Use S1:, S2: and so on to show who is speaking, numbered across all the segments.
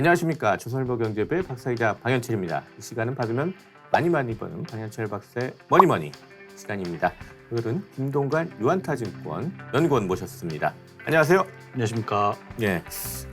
S1: 안녕하십니까 조선일보 경제부의 박사이자 방현철입니다. 이 시간은 받으면 많이 많이 버는 방현철 박사의 머니머니 시간입니다. 오늘은 김동관 유한타증권 연구원 모셨습니다. 안녕하세요.
S2: 안녕하십니까.
S1: 예,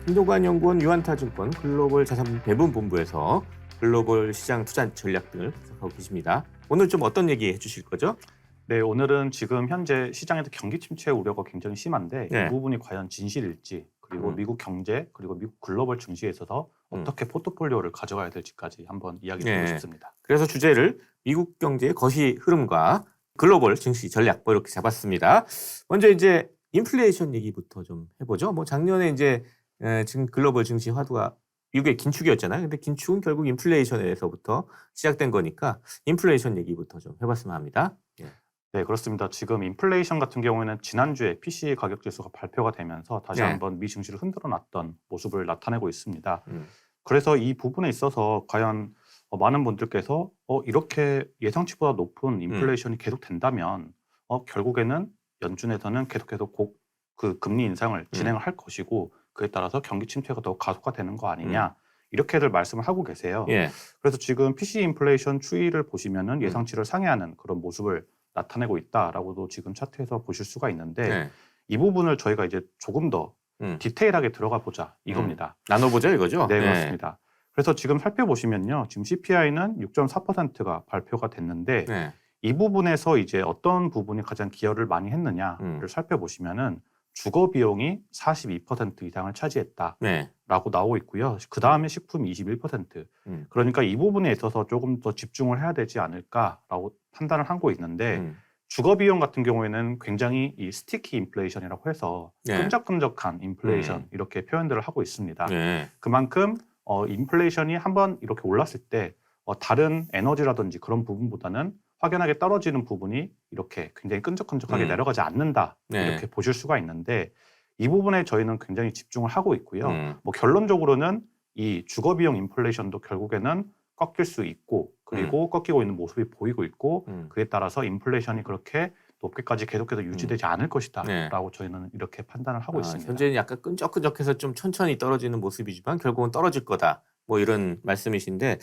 S1: 김동관 연구원 유한타증권 글로벌 자산 배분 본부에서 글로벌 시장 투자 전략 등을 분석하고 계십니다. 오늘 좀 어떤 얘기 해주실 거죠?
S2: 네, 오늘은 지금 현재 시장에서 경기 침체 우려가 굉장히 심한데
S1: 네.
S2: 이 부분이 과연 진실일지 그리고
S1: 음.
S2: 미국 경제 그리고 미국 글로벌 증시에 있어서
S1: 음.
S2: 어떻게 포트폴리오를 가져가야 될지까지 한번 이야기 드리고
S1: 네.
S2: 싶습니다.
S1: 그래서 주제를 미국 경제의 거시 흐름과 글로벌 증시 전략 뭐 이렇게 잡았습니다. 먼저 이제 인플레이션 얘기부터 좀 해보죠. 뭐 작년에 이제 에, 지금 글로벌 증시 화두가 미국의 긴축이었잖아요. 근데 긴축은 결국 인플레이션에서부터 시작된 거니까 인플레이션 얘기부터 좀 해봤으면 합니다. 예.
S2: 네, 그렇습니다. 지금 인플레이션 같은 경우에는 지난주에 PC 가격 지수가 발표가 되면서 다시
S1: 네.
S2: 한번 미 증시를 흔들어 놨던 모습을 나타내고 있습니다.
S1: 음.
S2: 그래서 이 부분에 있어서 과연 어, 많은 분들께서 어, 이렇게 예상치보다 높은 인플레이션이 계속 된다면 어, 결국에는 연준에서는 계속해서 곧 그 금리 인상을 진행을 할 것이고 그에 따라서 경기 침체가 더 가속화되는 거 아니냐 이렇게들 말씀을 하고 계세요.
S1: 예.
S2: 그래서 지금 PC 인플레이션 추이를 보시면은 예상치를 상회하는 그런 모습을 나타내고 있다라고도 지금 차트에서 보실 수가 있는데
S1: 네.
S2: 이 부분을 저희가 이제 조금 더
S1: 음.
S2: 디테일하게 들어가 보자 이겁니다.
S1: 나눠보죠 이거죠?
S2: 네,
S1: 예.
S2: 그렇습니다. 그래서 지금 살펴보시면요. 지금 CPI는 6.4%가 발표가 됐는데
S1: 네.
S2: 이 부분에서 이제 어떤 부분이 가장 기여를 많이 했느냐를
S1: 음.
S2: 살펴보시면은 주거 비용이 42% 이상을 차지했다라고
S1: 네.
S2: 나오고 있고요. 그 다음에 식품이 21%.
S1: 음.
S2: 그러니까 이 부분에 있어서 조금 더 집중을 해야 되지 않을까라고 판단을 하고 있는데
S1: 음.
S2: 주거 비용 같은 경우에는 굉장히 이 스티키 인플레이션이라고 해서
S1: 네.
S2: 끈적끈적한 인플레이션
S1: 음.
S2: 이렇게 표현들을 하고 있습니다.
S1: 네.
S2: 그만큼 어, 인플레이션이 한번 이렇게 올랐을 때 어, 다른 에너지라든지 그런 부분보다는 확연하게 떨어지는 부분이 이렇게 굉장히 끈적끈적하게
S1: 음.
S2: 내려가지 않는다
S1: 네.
S2: 이렇게 보실 수가 있는데 이 부분에 저희는 굉장히 집중을 하고 있고요.
S1: 음.
S2: 뭐 결론적으로는 이 주거 비용 인플레이션도 결국에는 꺾일 수 있고 그리고 꺾이고 있는 모습이 보이고 있고
S1: 음.
S2: 그에 따라서 인플레이션이 그렇게 높게까지 계속해서 유지되지 않을
S1: 네.
S2: 것이다라고 저희는 이렇게 판단을 하고
S1: 아,
S2: 있습니다.
S1: 현재는 약간 끈적끈적해서 좀 천천히 떨어지는 모습이지만 결국은 떨어질 거다. 뭐 이런 말씀이신데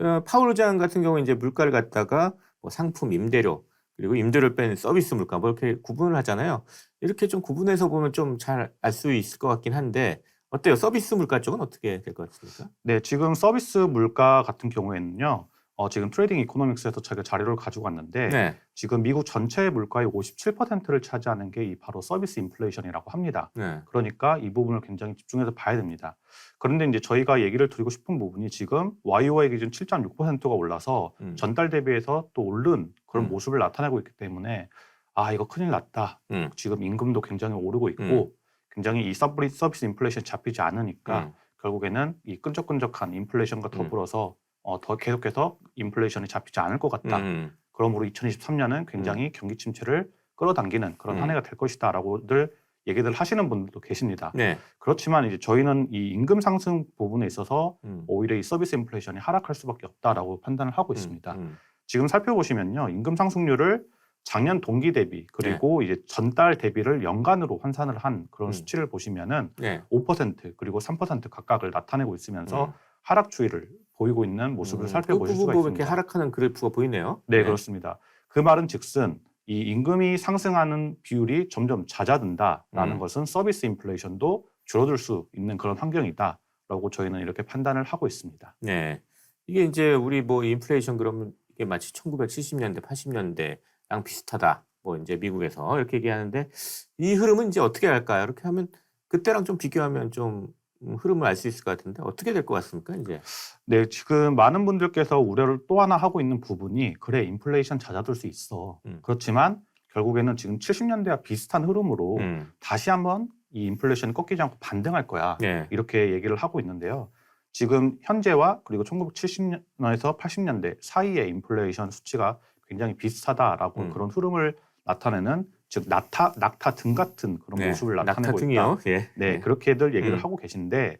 S1: 어, 파월 의장 같은 경우 이제 물가를 갖다가 뭐 상품, 임대료 그리고 임대료를 뺀 서비스 물가 뭐 이렇게 구분을 하잖아요. 이렇게 좀 구분해서 보면 좀 잘 알 수 있을 것 같긴 한데 어때요? 서비스 물가 쪽은 어떻게 될 것 같습니까?
S2: 네, 지금 서비스 물가 같은 경우에는요. 어, 지금 트레이딩 이코노믹스에서 저희가 자료를 가지고 왔는데
S1: 네,
S2: 지금 미국 전체 물가의 57%를 차지하는 게 이 바로 서비스 인플레이션이라고 합니다.
S1: 네,
S2: 그러니까 이 부분을 굉장히 집중해서 봐야 됩니다. 그런데 이제 저희가 얘기를 드리고 싶은 부분이 지금 YOY 기준 7.6%가 올라서
S1: 음.
S2: 전달 대비해서 또 오른 그런
S1: 음.
S2: 모습을 나타내고 있기 때문에 아 이거 큰일 났다.
S1: 음.
S2: 지금 임금도 굉장히 오르고 있고
S1: 음.
S2: 굉장히 이 서비스 인플레이션 잡히지 않으니까
S1: 음.
S2: 결국에는 이 끈적끈적한 인플레이션과
S1: 음.
S2: 더불어서 어, 더 계속해서 인플레이션이 잡히지 않을 것 같다.
S1: 음.
S2: 그러므로 2023년은 굉장히 경기 침체를 끌어당기는 그런
S1: 음.
S2: 한 해가 될 것이다라고들 얘기들 하시는 분들도 계십니다.
S1: 네,
S2: 그렇지만 이제 저희는 이 임금 상승 부분에 있어서
S1: 음.
S2: 오히려 이 서비스 인플레이션이 하락할 수밖에 없다라고 판단을 하고 있습니다.
S1: 음, 음.
S2: 지금 살펴보시면요, 임금 상승률을 작년 동기 대비 그리고 이제 전달 대비를 연간으로 환산을 한 그런
S1: 음.
S2: 수치를 보시면은
S1: 네,
S2: 5% 그리고 3% 각각을 나타내고 있으면서
S1: 음.
S2: 하락 추이를 보이고 있는 모습을
S1: 음,
S2: 살펴보실
S1: 그
S2: 수가 있습니다.
S1: 이렇게 하락하는 그래프가 보이네요.
S2: 네, 그렇습니다. 그 말은 즉슨 이 임금이 상승하는 비율이 점점 잦아든다라는
S1: 음.
S2: 것은 서비스 인플레이션도 줄어들 수 있는 그런 환경이다라고 저희는 이렇게 판단을 하고 있습니다.
S1: 네. 이게 이제 우리 뭐 인플레이션 그러면 이게 마치 1970년대, 80년대랑 비슷하다. 뭐 이제 미국에서 이렇게 얘기하는데 이 흐름은 이제 어떻게 할까요? 이렇게 하면 그때랑 좀 비교하면 좀 음, 흐름을 알 수 있을 것 같은데 어떻게 될 것 같습니까? 이제.
S2: 네, 지금 많은 분들께서 우려를 또 하나 하고 있는 부분이 그래 인플레이션 잦아들 수 있어.
S1: 음.
S2: 그렇지만 결국에는 지금 70년대와 비슷한 흐름으로
S1: 음.
S2: 다시 한번 이 인플레이션이 꺾이지 않고 반등할 거야.
S1: 네.
S2: 이렇게 얘기를 하고 있는데요. 지금 현재와 그리고 1970년에서 80년대 사이의 인플레이션 수치가 굉장히 비슷하다라고
S1: 음.
S2: 그런 흐름을 나타내는 즉 낙타 낙타 등 같은 그런
S1: 네.
S2: 모습을 나타내고 있다.
S1: 낙타등이요. 예.
S2: 네, 그렇게들 얘기를
S1: 음.
S2: 하고 계신데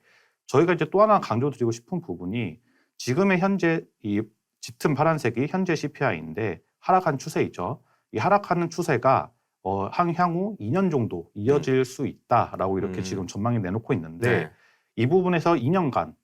S2: 저희가 이제 또 하나 강조드리고 싶은 부분이 지금의 현재 이 짙은 파란색이 현재 CPI인데 하락한 추세이죠. 이 하락하는 추세가 어, 한 향후 2년 정도 이어질 수 있다라고 이렇게
S1: 음.
S2: 지금 전망이 내놓고 있는데
S1: 네.
S2: 이 부분에서 2년간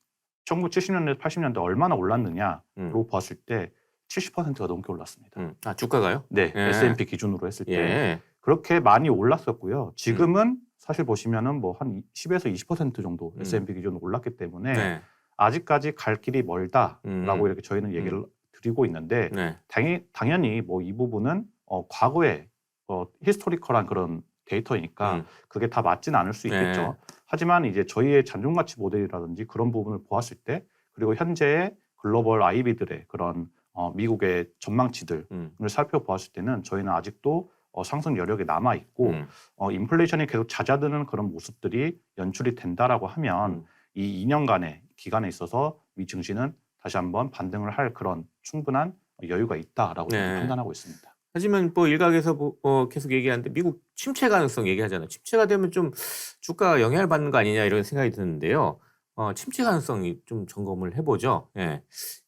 S2: 1970년대, 80년대 얼마나 올랐느냐로
S1: 음.
S2: 보았을 때 70%가 넘게 올랐습니다.
S1: 음. 아 주가가요?
S2: 네,
S1: 예.
S2: S&P 기준으로 했을 때
S1: 예.
S2: 그렇게 많이 올랐었고요. 지금은 사실 보시면은 뭐 한 10에서 20% 정도
S1: 음.
S2: S&P 기준으로 올랐기 때문에
S1: 네.
S2: 아직까지 갈 길이 멀다라고
S1: 음.
S2: 이렇게 저희는 얘기를 드리고 있는데
S1: 네.
S2: 당연히, 당연히 뭐 이 부분은 어, 과거에 어, 히스토리컬한 그런 데이터이니까
S1: 음.
S2: 그게 다 맞지는 않을 수 있겠죠.
S1: 네.
S2: 하지만 이제 저희의 잔존 가치 모델이라든지 그런 부분을 보았을 때 그리고 현재의 글로벌 IB들의 그런 어, 미국의 전망치들을
S1: 음.
S2: 살펴보았을 때는 저희는 아직도 어, 상승 여력이 남아 있고
S1: 음.
S2: 어, 인플레이션이 계속 잦아드는 그런 모습들이 연출이 된다라고 하면
S1: 음.
S2: 이 2년간의 기간에 있어서 미 증시는 다시 한번 반등을 할 그런 충분한 여유가 있다라고
S1: 네.
S2: 판단하고 있습니다.
S1: 하지만 뭐 일각에서 뭐, 어, 계속 얘기하는데 미국 침체 가능성 얘기하잖아요. 침체가 되면 좀 주가가 영향을 받는 거 아니냐 이런 생각이 드는데요. 어, 침체 가능성이 좀 점검을 해보죠. 예.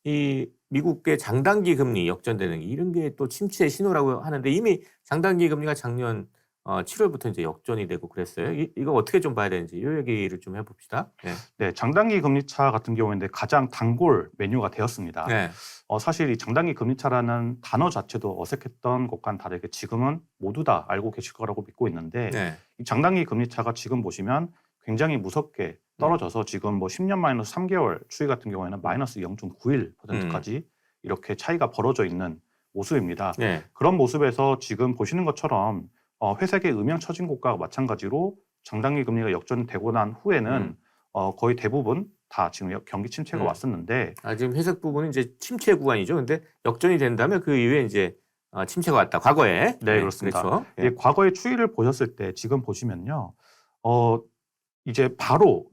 S1: 이 미국의 장단기 금리 역전되는 게 이런 게 또 침체의 신호라고 하는데 이미 장단기 금리가 작년 어, 7월부터 이제 역전이 되고 그랬어요. 이, 이거 어떻게 좀 봐야 되는지 이 얘기를 좀 해봅시다. 예.
S2: 네, 장단기 금리차 같은 경우에는 가장 단골 메뉴가 되었습니다.
S1: 네.
S2: 어, 사실 이 장단기 금리차라는 단어 자체도 어색했던 것과는 다르게 지금은 모두 다 알고 계실 거라고 믿고 있는데
S1: 네.
S2: 이 장단기 금리차가 지금 보시면 굉장히 무섭게 떨어져서 지금 뭐 10년 마이너스 3개월 추이 같은 경우에는 마이너스 0.91%까지 이렇게 차이가 벌어져 있는 모습입니다.
S1: 네.
S2: 그런 모습에서 지금 보시는 것처럼 어, 회색의 음영 처진 곳과 마찬가지로 장단기 금리가 역전되고 난 후에는
S1: 음.
S2: 어, 거의 대부분 다 지금 역- 경기 침체가
S1: 음.
S2: 왔었는데
S1: 아, 지금 회색 부분은 이제 침체 구간이죠. 근데 역전이 된다면 그 이후에 이제 어, 침체가 왔다. 과거에.
S2: 네, 그렇습니다.
S1: 그렇죠.
S2: 예, 과거의 추이를 보셨을 때 지금 보시면요, 어 이제 바로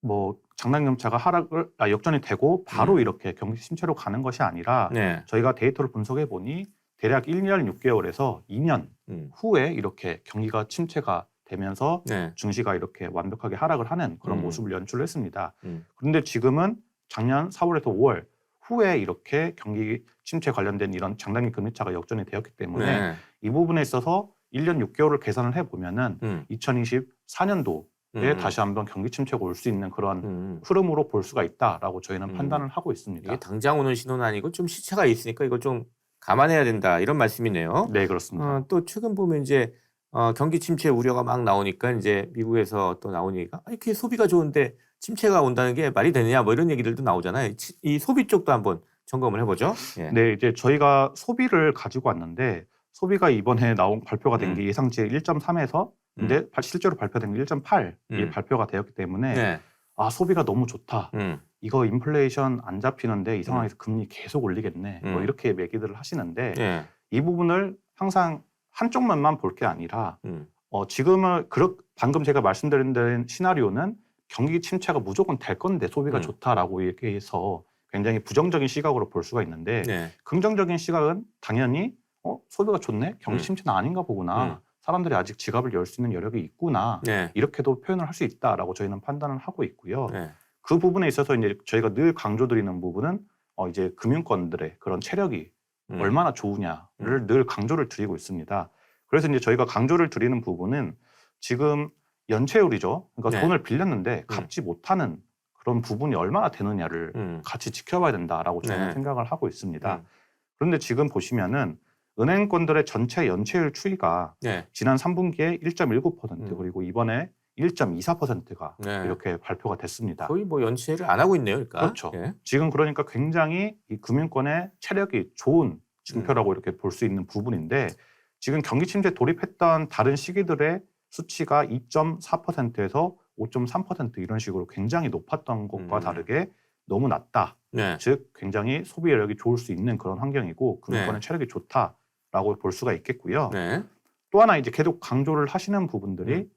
S2: 뭐 장난금차가 하락을 아, 역전이 되고 바로
S1: 음.
S2: 이렇게 경기 침체로 가는 것이 아니라
S1: 네.
S2: 저희가 데이터를 분석해 보니 대략 1년 6개월에서 2년
S1: 음.
S2: 후에 이렇게 경기가 침체가 되면서
S1: 네.
S2: 증시가 이렇게 완벽하게 하락을 하는 그런
S1: 음.
S2: 모습을 연출했습니다.
S1: 음.
S2: 그런데 지금은 작년 4월에서 5월 후에 이렇게 경기 침체 관련된 이런 장단기 금리 차가 역전이 되었기 때문에
S1: 네.
S2: 이 부분에 있어서 1년 6개월을 계산을 해 보면은
S1: 음.
S2: 2024년도에
S1: 음.
S2: 다시 한번 경기 침체가 올 수 있는 그런
S1: 음.
S2: 흐름으로 볼 수가 있다라고 저희는
S1: 음.
S2: 판단을 하고 있습니다.
S1: 이게 당장 오는 신호는 아니고 좀 시차가 있으니까 이거 좀 감안해야 된다 이런 말씀이네요.
S2: 네, 그렇습니다.
S1: 어, 또 최근 보면 이제 어, 경기 침체 우려가 막 나오니까 이제 미국에서 또 얘기가 아, 이렇게 소비가 좋은데 침체가 온다는 게 말이 되느냐 뭐 이런 얘기들도 나오잖아요. 치- 이 소비 쪽도 한번 점검을 해보죠. 예.
S2: 네, 이제 저희가 소비를 가지고 왔는데 소비가 이번에 나온 발표가 된
S1: 음.
S2: 게 예상치 1.3에서 근데 발- 실제로 발표된 게 1.8이
S1: 음.
S2: 발표가 되었기 때문에
S1: 네.
S2: 아 소비가 너무 좋다.
S1: 음.
S2: 이거 인플레이션 안 잡히는데 이 상황에서 금리 계속 올리겠네. 뭐
S1: 음.
S2: 이렇게 얘기들을 하시는데
S1: 예.
S2: 이 부분을 항상 한쪽 면만 볼 게 아니라
S1: 음.
S2: 어, 지금은 그렇 방금 제가 말씀드린 시나리오는 경기 침체가 무조건 될 건데 소비가
S1: 음.
S2: 좋다라고 얘기해서 굉장히 부정적인 시각으로 볼 수가 있는데
S1: 네.
S2: 긍정적인 시각은 당연히 어, 소비가 좋네 경기
S1: 음.
S2: 침체는 아닌가 보구나
S1: 음.
S2: 사람들이 아직 지갑을 열 수 있는 여력이 있구나
S1: 네.
S2: 이렇게도 표현을 할 수 있다라고 저희는 판단을 하고 있고요.
S1: 네.
S2: 그 부분에 있어서 이제 저희가 늘 강조드리는 부분은 어, 이제 금융권들의 그런 체력이
S1: 음.
S2: 얼마나 좋으냐를 늘 강조를 드리고 있습니다. 그래서 이제 저희가 강조를 드리는 부분은 지금 연체율이죠. 그러니까
S1: 네.
S2: 돈을 빌렸는데 갚지 못하는 그런 부분이 얼마나 되느냐를
S1: 음.
S2: 같이 지켜봐야 된다라고 저는
S1: 네.
S2: 생각을 하고 있습니다.
S1: 음.
S2: 그런데 지금 보시면은 은행권들의 전체 연체율 추이가
S1: 네.
S2: 지난 3분기에 1.19%
S1: 음.
S2: 그리고 이번에 1.24%가
S1: 네.
S2: 이렇게 발표가 됐습니다.
S1: 거의 뭐 연체를 안 하고 있네요, 그러니까.
S2: 그렇죠.
S1: 예.
S2: 지금 그러니까 굉장히 이 금융권의 체력이 좋은
S1: 음.
S2: 증표라고 이렇게 볼 수 있는 부분인데 지금 경기 침체 돌입했던 다른 시기들의 수치가 2.4%에서 5.3% 이런 식으로 굉장히 높았던 것과
S1: 음.
S2: 다르게 너무 낮다.
S1: 네.
S2: 즉 굉장히 소비 여력이 좋을 수 있는 그런 환경이고 금융권의
S1: 네.
S2: 체력이 좋다 라고 볼 수가 있겠고요.
S1: 네.
S2: 또 하나 이제 계속 강조를 하시는 부분들이
S1: 음.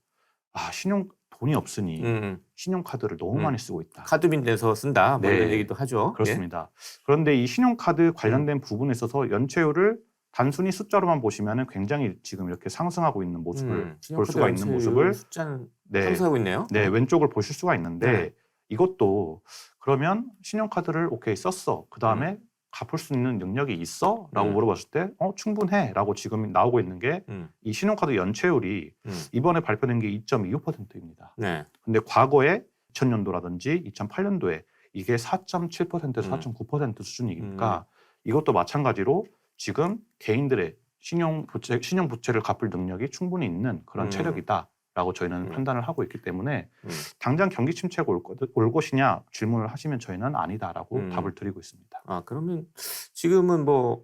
S2: 아 신용 돈이 없으니
S1: 음.
S2: 신용카드를 너무
S1: 음.
S2: 많이 쓰고 있다.
S1: 카드빈 내서 쓴다. 뭐
S2: 네.
S1: 이런 얘기도 하죠.
S2: 그렇습니다. 그런데 이 신용카드
S1: 음.
S2: 관련된 부분에 있어서 연체율을 단순히 숫자로만 보시면은 굉장히 지금 이렇게 상승하고 있는
S1: 예.
S2: 모습을
S1: 음.
S2: 볼 수가 있는 모습을
S1: 숫자는
S2: 네,
S1: 상승하고 있네요.
S2: 네 왼쪽을 보실 수가 있는데
S1: 네.
S2: 이것도 그러면 신용카드를 오케이 썼어. 그 다음에
S1: 음.
S2: 갚을 수 있는 능력이 있어? 라고
S1: 음.
S2: 물어봤을 때, 어, 충분해. 라고 지금 나오고 있는 게
S1: 음.
S2: 이 신용카드 연체율이
S1: 음.
S2: 이번에 발표된 게 2.25%입니다.
S1: 네.
S2: 근데 과거에 2000년도라든지 2008년도에 이게 4.7%에서
S1: 음.
S2: 4.9% 수준이니까 이것도 마찬가지로 지금 개인들의 신용 부채 신용 부채를 갚을 능력이 충분히 있는 그런
S1: 음.
S2: 체력이다 라고 저희는
S1: 음.
S2: 판단을 하고 있기 때문에
S1: 음.
S2: 당장 경기 침체가 올, 것, 올 것이냐 질문을 하시면 저희는 아니다라고
S1: 음.
S2: 답을 드리고 있습니다.
S1: 아 그러면 지금은 뭐,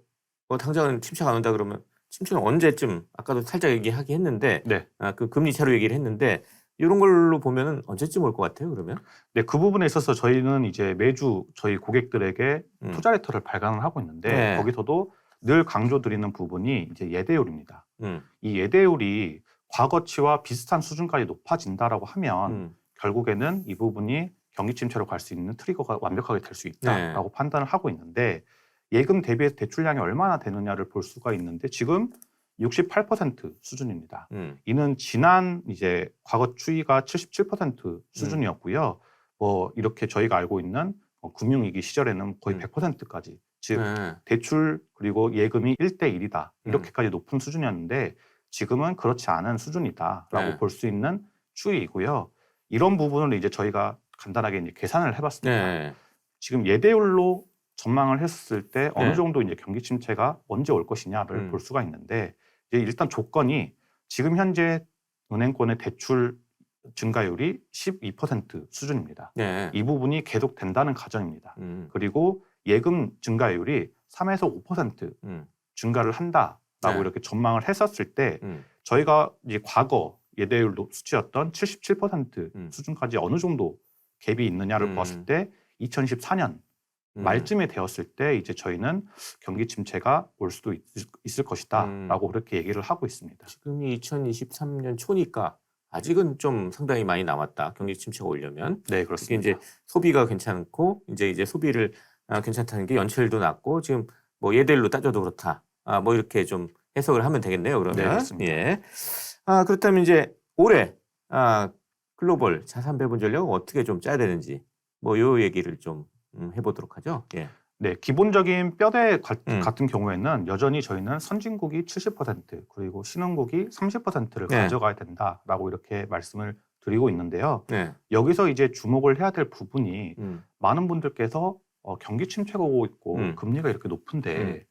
S1: 뭐 당장은 침체가 안 온다 그러면 침체는 언제쯤 아까도 살짝 얘기하긴 했는데
S2: 네.
S1: 아, 그 금리 차로 얘기를 했는데 이런 걸로 보면은 언제쯤 올 것 같아요 그러면?
S2: 네, 그 부분에 있어서 저희는 이제 매주 저희 고객들에게
S1: 음.
S2: 투자 레터를 발간을 하고 있는데
S1: 네.
S2: 거기서도 늘 강조드리는 부분이 이제 예대율입니다.
S1: 음,
S2: 이 예대율이 과거치와 비슷한 수준까지 높아진다라고 하면
S1: 음,
S2: 결국에는 이 부분이 경기 침체로 갈 수 있는 트리거가 완벽하게 될 수 있다라고
S1: 네.
S2: 판단을 하고 있는데 예금 대비해서 대출량이 얼마나 되느냐를 볼 수가 있는데 지금 68% 수준입니다.
S1: 음,
S2: 이는 지난 이제 과거 추이가 77% 수준이었고요. 뭐 이렇게 저희가 알고 있는 어, 금융위기 시절에는 거의
S1: 음.
S2: 100%까지 즉
S1: 네.
S2: 대출 그리고 예금이 1대 1이다
S1: 음.
S2: 이렇게까지 높은 수준이었는데 지금은 그렇지 않은 수준이다라고
S1: 네.
S2: 볼수 있는 추이이고요. 이런 부분을 이제 저희가 간단하게 이제 계산을 해봤습니다.
S1: 네.
S2: 지금 예대율로 전망을 했을 때 어느
S1: 네.
S2: 정도 이제 경기 침체가 언제 올 것이냐를
S1: 음.
S2: 볼 수가 있는데 일단 조건이 지금 현재 은행권의 대출 증가율이 12% 수준입니다.
S1: 네.
S2: 이 부분이 계속 된다는 가정입니다.
S1: 음,
S2: 그리고 예금 증가율이 3에서 5%
S1: 음,
S2: 증가를 한다 라고
S1: 네.
S2: 이렇게 전망을 했었을 때
S1: 음,
S2: 저희가 이제 과거 예대율 노- 수치였던 77%
S1: 음.
S2: 수준까지 어느 정도 갭이 있느냐를
S1: 음.
S2: 보았을 때 2014년
S1: 음.
S2: 말쯤에 되었을 때 이제 저희는 경기 침체가 올 수도 있, 을
S1: 음.
S2: 것이다라고 그렇게 얘기를 하고 있습니다.
S1: 지금이 2023년 초니까 아직은 좀 상당히 많이 남았다 경기 침체가 오려면
S2: 네, 그렇습니다.
S1: 이제 소비가 괜찮고 이제 이제 소비를 아, 괜찮다는 게 연체율도 낮고 지금 뭐 예대율로 따져도 그렇다. 아, 뭐 이렇게 좀 해석을 하면 되겠네요. 그러면
S2: 네, 그렇습니다.
S1: 예. 아 그렇다면 이제 올해 아 글로벌 자산 배분 전략을 어떻게 좀 짜야 되는지 뭐 요 얘기를 좀 음, 해보도록 하죠. 예.
S2: 네, 기본적인 뼈대 가-
S1: 음.
S2: 같은 경우에는 여전히 저희는 선진국이 70% 그리고 신흥국이 30%를
S1: 네.
S2: 가져가야 된다라고 이렇게 말씀을 드리고 있는데요.
S1: 네.
S2: 여기서 이제 주목을 해야 될 부분이
S1: 음,
S2: 많은 분들께서 어, 경기 침체가 오고 있고
S1: 음.
S2: 금리가 이렇게 높은데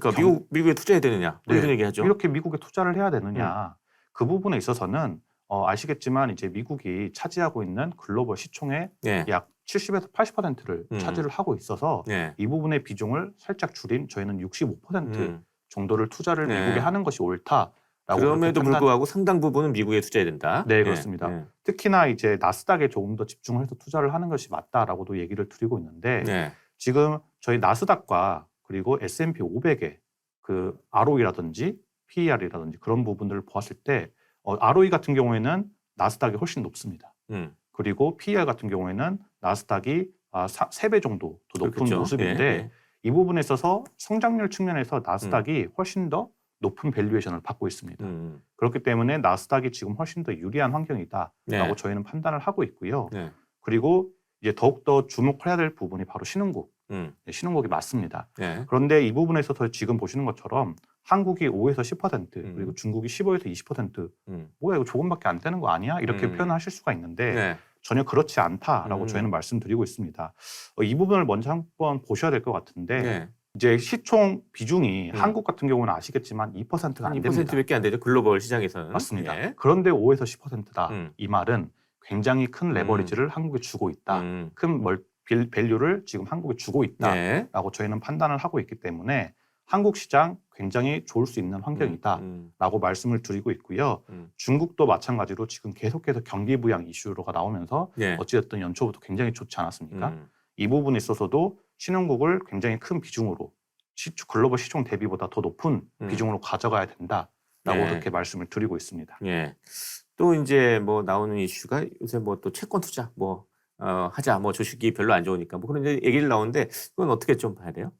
S1: 그러니까
S2: 경-
S1: 미국 미국에 투자해야 되느냐 뭐
S2: 네,
S1: 이런 얘기하죠. 음.
S2: 이렇게 미국에 투자를 해야 되느냐 그 부분에 있어서는 어, 아시겠지만 이제 미국이 차지하고 있는 글로벌 시총의
S1: 예.
S2: 약 70에서 80%를
S1: 음.
S2: 차지를 하고 있어서
S1: 예.
S2: 이 부분의 비중을 살짝 줄인 저희는 65%
S1: 음.
S2: 정도를 투자를
S1: 네.
S2: 미국에 하는 것이 옳다라고
S1: 그럼에도
S2: 그렇게 판단-
S1: 불구하고 상당 부분은 미국에 투자해야 된다.
S2: 네,
S1: 예,
S2: 그렇습니다.
S1: 예.
S2: 특히나 이제 나스닥에 조금 더 집중을 해서 투자를 하는 것이 맞다라고도 얘기를 드리고 있는데
S1: 네.
S2: 지금 저희 나스닥과 그리고 S&P 500의 그 ROE라든지 PER이라든지 그런 부분들을 보았을 때 어, ROE 같은 경우에는 나스닥이 훨씬 높습니다.
S1: 음.
S2: 그리고 PER 같은 경우에는 나스닥이 아, 3배 정도 더 높은
S1: 그렇겠죠.
S2: 모습인데
S1: 예, 예.
S2: 이 부분에 있어서 성장률 측면에서 나스닥이 훨씬 더 높은 밸류에이션을 받고 있습니다.
S1: 음.
S2: 그렇기 때문에 나스닥이 지금 훨씬 더 유리한 환경이다라고
S1: 네.
S2: 저희는 판단을 하고 있고요.
S1: 네.
S2: 그리고 이제 더욱더 주목해야 될 부분이 바로 신흥국.
S1: 음.
S2: 네, 신흥국이 맞습니다.
S1: 네.
S2: 그런데 이 부분에 있어서 지금 보시는 것처럼 한국이 5에서 10%
S1: 음.
S2: 그리고 중국이 15에서 20%
S1: 음.
S2: 뭐야 이거 조금밖에 안 되는 거 아니야? 이렇게
S1: 음.
S2: 표현하실 수가 있는데
S1: 네.
S2: 전혀 그렇지 않다라고
S1: 음.
S2: 저희는 말씀드리고 있습니다. 어, 이 부분을 먼저 한번 보셔야 될 것 같은데
S1: 네.
S2: 이제 시총 비중이
S1: 음.
S2: 한국 같은 경우는 아시겠지만 2%가
S1: 안한
S2: 됩니다.
S1: 2%밖에 안 되죠. 글로벌 시장에서는.
S2: 맞습니다.
S1: 예.
S2: 그런데 5에서 10%다.
S1: 음.
S2: 이 말은 굉장히 큰 레버리지를 한국에 주고 있다.
S1: 음.
S2: 큰 멀, 빌, 밸류를 지금 한국에 주고 있다라고
S1: 네.
S2: 저희는 판단을 하고 있기 때문에 한국 시장 굉장히 좋을 수 있는 환경이다라고
S1: 음.
S2: 말씀을 드리고 있고요.
S1: 음.
S2: 중국도 마찬가지로 지금 계속해서 경기 부양 이슈로가 나오면서
S1: 네.
S2: 어찌됐든 연초부터 굉장히 좋지 않았습니까?
S1: 음.
S2: 이 부분에 있어서도 신흥국을 굉장히 큰 비중으로 시추, 글로벌 시총 대비보다 더 높은
S1: 음.
S2: 비중으로 가져가야 된다라고
S1: 네.
S2: 그렇게 말씀을 드리고 있습니다.
S1: 예. 또 이제 뭐 나오는 이슈가 요새 뭐 또 채권 투자 뭐 어, 하자 뭐 주식이 별로 안 좋으니까 뭐 그런 얘기를 나오는데 그건 어떻게 좀 봐야 돼요?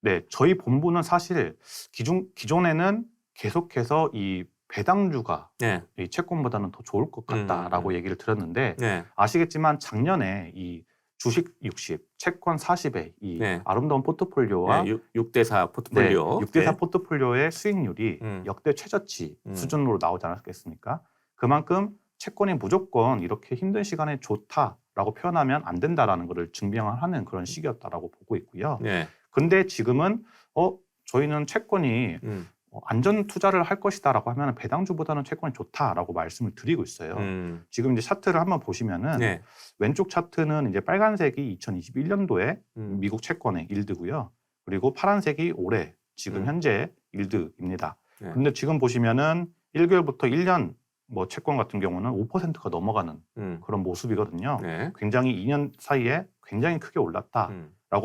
S2: 네, 저희 본부는 사실 기존 기존에는 계속해서 이 배당주가
S1: 네.
S2: 이 채권보다는 더 좋을 것 같다라고
S1: 음.
S2: 얘기를 드렸는데
S1: 네.
S2: 아시겠지만 작년에 이 주식 60, 채권 40의 이
S1: 네.
S2: 아름다운 포트폴리오와
S1: 네. 6대4 포트폴리오.
S2: 6대4
S1: 네.
S2: 포트폴리오의 수익률이
S1: 음.
S2: 역대 최저치
S1: 음.
S2: 수준으로 나오지 않았겠습니까? 그만큼 채권이 무조건 이렇게 힘든 시간에 좋다 라고 표현하면 안 된다라는 것을 증명하는 그런 시기였다라고 보고 있고요.
S1: 네.
S2: 근데 지금은 어 저희는 채권이
S1: 음.
S2: 어, 안전 투자를 할 것이다라고 하면 배당주보다는 채권이 좋다라고 말씀을 드리고 있어요.
S1: 음.
S2: 지금 이제 차트를 한번 보시면은
S1: 네.
S2: 왼쪽 차트는 이제 빨간색이 2021년도에
S1: 음.
S2: 미국 채권의 일드고요. 그리고 파란색이 올해 지금
S1: 음.
S2: 현재 일드입니다.
S1: 네.
S2: 근데 지금 보시면은 1개월부터 1년 뭐 채권 같은 경우는 5%가 넘어가는
S1: 음.
S2: 그런 모습이거든요.
S1: 네.
S2: 굉장히 2년 사이에 굉장히 크게 올랐다라고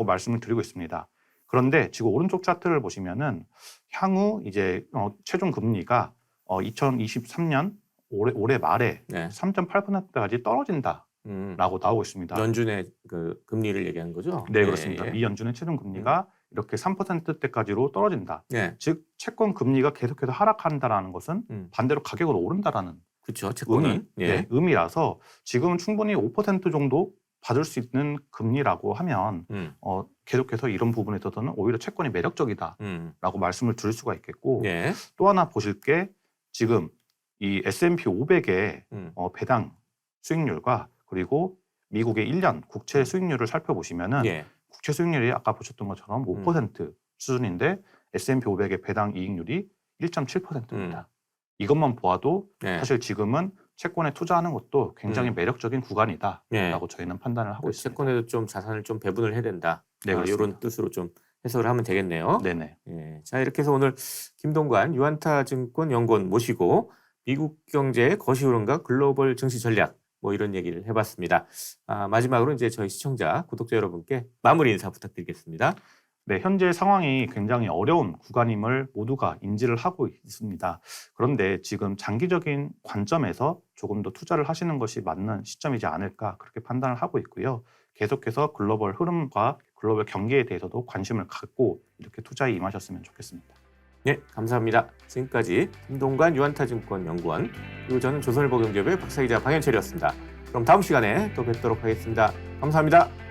S1: 음.
S2: 말씀을 드리고 있습니다. 그런데 지금 오른쪽 차트를 보시면은 향후 이제 어, 최종 금리가 어, 2023년 올해, 올해 말에
S1: 네.
S2: 3.8%까지 떨어진다라고
S1: 음.
S2: 나오고 있습니다.
S1: 연준의 그 금리를 얘기한 거죠?
S2: 네, 그렇습니다.
S1: 예, 예.
S2: 미 연준의 최종 금리가 이렇게 3%대까지로 떨어진다.
S1: 네.
S2: 즉 채권 금리가 계속해서 하락한다라는 것은
S1: 음.
S2: 반대로 가격은 오른다라는
S1: 그렇죠. 채권은
S2: 의미,
S1: 예.
S2: 네, 의미라서 지금은 충분히 5% 정도 받을 수 있는 금리라고 하면
S1: 음.
S2: 어, 계속해서 이런 부분에 있어서는 오히려 채권이 매력적이다라고
S1: 음.
S2: 말씀을 드릴 수가 있겠고
S1: 예.
S2: 또 하나 보실 게 지금 이 S&P 500의
S1: 음.
S2: 어, 배당 수익률과 그리고 미국의 1년 국채 수익률을 살펴보시면은
S1: 예.
S2: 국채 수익률이 아까 보셨던 것처럼 5% 수준인데 S&P 500의 배당 이익률이 1.7%입니다. 이것만 보아도
S1: 네.
S2: 사실 지금은 채권에 투자하는 것도 굉장히
S1: 음.
S2: 매력적인 구간이다라고
S1: 예.
S2: 저희는 판단을 하고
S1: 그
S2: 있습니다.
S1: 채권에도 좀 자산을 좀 배분을 해야 된다.
S2: 네,
S1: 아. 이런 뜻으로 좀 해석을 하면 되겠네요.
S2: 네네.
S1: 예. 자, 이렇게 해서 오늘 김동관 유한타 증권 연구원 모시고 미국 경제의 거시 흐름과 글로벌 증시 전략 뭐 이런 얘기를 해봤습니다. 아, 마지막으로 이제 저희 시청자, 구독자 여러분께 마무리 인사 부탁드리겠습니다.
S2: 네, 현재 상황이 굉장히 어려운 구간임을 모두가 인지를 하고 있습니다. 그런데 지금 장기적인 관점에서 조금 더 투자를 하시는 것이 맞는 시점이지 않을까 그렇게 판단을 하고 있고요. 계속해서 글로벌 흐름과 글로벌 경기에 대해서도 관심을 갖고 이렇게 투자에 임하셨으면 좋겠습니다.
S1: 네, 감사합니다. 지금까지 김동관 유한타 증권 연구원 그리고 저는 조선일보 경제부의 박사기자 방현철이었습니다. 그럼 다음 시간에 또 뵙도록 하겠습니다. 감사합니다.